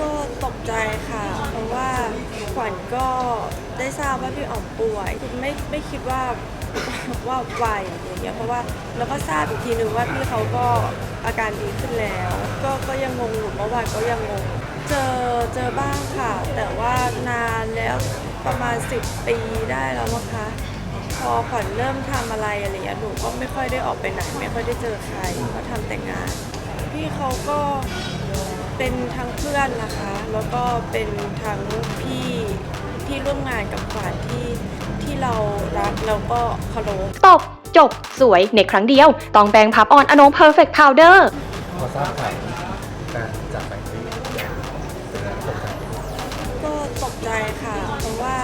ก็ตกใจค่ะ เพราะว่าขวัญก็ได้ทราบว่าพี่อ๋อมป่วยไม่ไม่คิดว่าว่าไวอย่างเงี้ยเพราะว่าแล้วก็ทราบอีกทีนึงว่าพี่เขาก็อาการดีขึ้นแล้ว ก็ก็ยังงงอยู่เมื่อวานก็ยังงงเจอเจอบ้างค่ะ แต่ว่านานแล้วประมาณ 10 ปีได้แล้วมั้งคะ พอขวัญเริ่มทำอะไรอะไรอย่างเงี้ยหนูก็ไม่ค่อยได้ออกไปไหน ไม่ค่อยได้เจอใครก็ทำแต่งาน พี่เขาก็ เป็นทั้งเพื่อนนะคะ แล้วก็เป็นทั้งพี่ที่ร่วมงานกับขวัญที่ที่เรารักแล้วก็เคารพตบจบสวยในครั้งเดียวต้องแบงพับออนอโนเพอร์เฟกต์พาวเดอร์พอทราบข่าวการจากไปที่เป็นไงตกใจก็ตกใจค่ะ เพราะว่า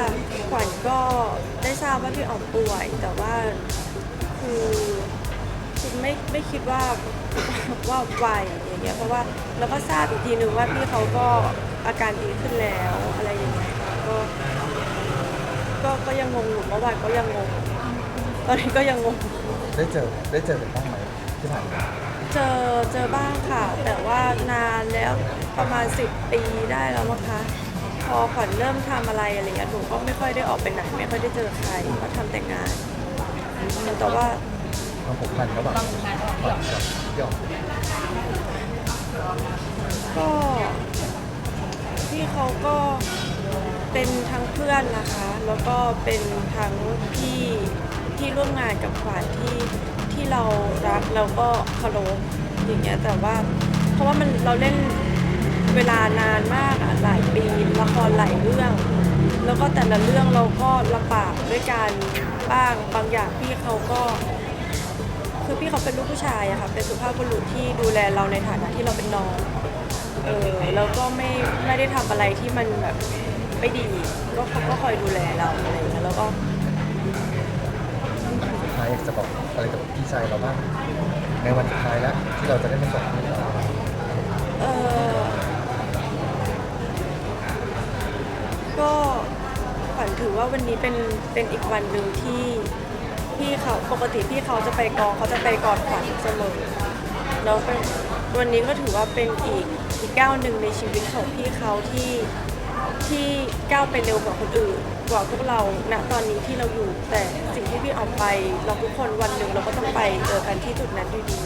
ขวัญก็ได้ทราบว่าพี่อ๋อมป่วย แต่ว่าคือคือไม่ไม่คิดว่าว่าไวอย่า งเงี้ยเพราะว่าแล้วก็ทราบอีกทีนึงว่าพี่เขาก็อาการดีขึ้นแล้วอะไรอย่างเงี้ยก็ก็ก็ยังงงอยู่เมื่อวานก็ยังงง ตอนนี้ก็ยังงง ได้เจอได้เจอกันบ้างไหมที่ผ่านมาเจอเจอบ้างค่ะ แต่ว่านานแล้วประมาณ 10 ปีได้แล้วมั้งคะพอขวัญเริ่มทำอะไรอะไรเงี้ยหนูก็ไม่ค่อยได้ออกไปไหนไม่ค่อยได้เจอใครก็ทำแต่งาน แต่ว่าความผูกพันระหว่างขวัญกับพี่อ๋อม ก็พี่เขาก็เป็นทั้งเพื่อนนะคะ แล้วก็เป็นทั้งพี่ที่ร่วมงานกับขวัญที่ที่เรารักแล้วก็เคารพอย่างเงี้ยแต่ว่าเพราะว่ามันเราเล่นเวลานานมากอะหลายปีละครหลายเรื่อง แล้วก็แต่ละเรื่องเราก็ลำบากด้วยกันบ้างบางอย่างพี่เขาก็ พี่เขาเป็นลูกผู้ชายอะค่ะ เป็นสุภาพบุรุษที่ดูแลเราในฐานะที่เราเป็นน้อง เออแล้วก็ไม่ไม่ได้ทำอะไรที่มันแบบไม่ดี ก็เขาก็คอยดูแลเราอะไรอย่างเงี้ยแล้วก็สุดท้ายอยากจะบอกอะไรกับพี่ชายเราบ้างในวันสุดท้ายแล้วที่เราจะได้มาส่งที่เราเออก็ขวัญถือว่าวันนี้เป็นเป็นอีกวันหนึ่งที่ พี่เขาปกติพี่เขาจะไปกองเขาจะไปกอดขวัญเสมอแล้วเป็นวันนี้ก็ถือว่าเป็นอีกอีกก้าวหนึ่งในชีวิตของพี่เขาที่ที่ก้าวไปเร็วกว่าคนอื่น กว่าพวกเราณตอนนี้ที่เราอยู่ แต่สิ่งที่พี่ออกไป เราทุกคนวันหนึ่งเราก็ต้องไปเจอกันที่จุดนั้นดี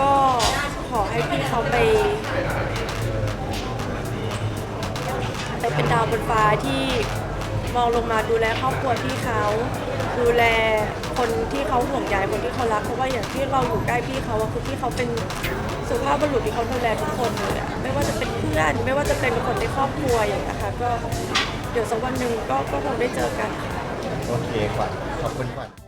ก็ขอให้พี่เขาไปไปเป็นดาวบนฟ้าที่มองลงมาดูแลครอบครัวพี่เขา ดูแลคนที่เขาห่วงใยคนที่เขารักเพราะว่าอย่างที่เราอยู่ใกล้พี่เขาอะคือพี่เขาเป็นสุภาพบุรุษที่เขาดูแลทุกคนเลยอะไม่ว่าจะเป็นเพื่อนไม่ว่าจะเป็นคนในครอบครัวอย่างนี้ยค่ะก็เดี๋ยวสักวันหนึ่งก็ก็คงได้เจอกันค่ะ โอเคขวัญขอบคุณขวัญ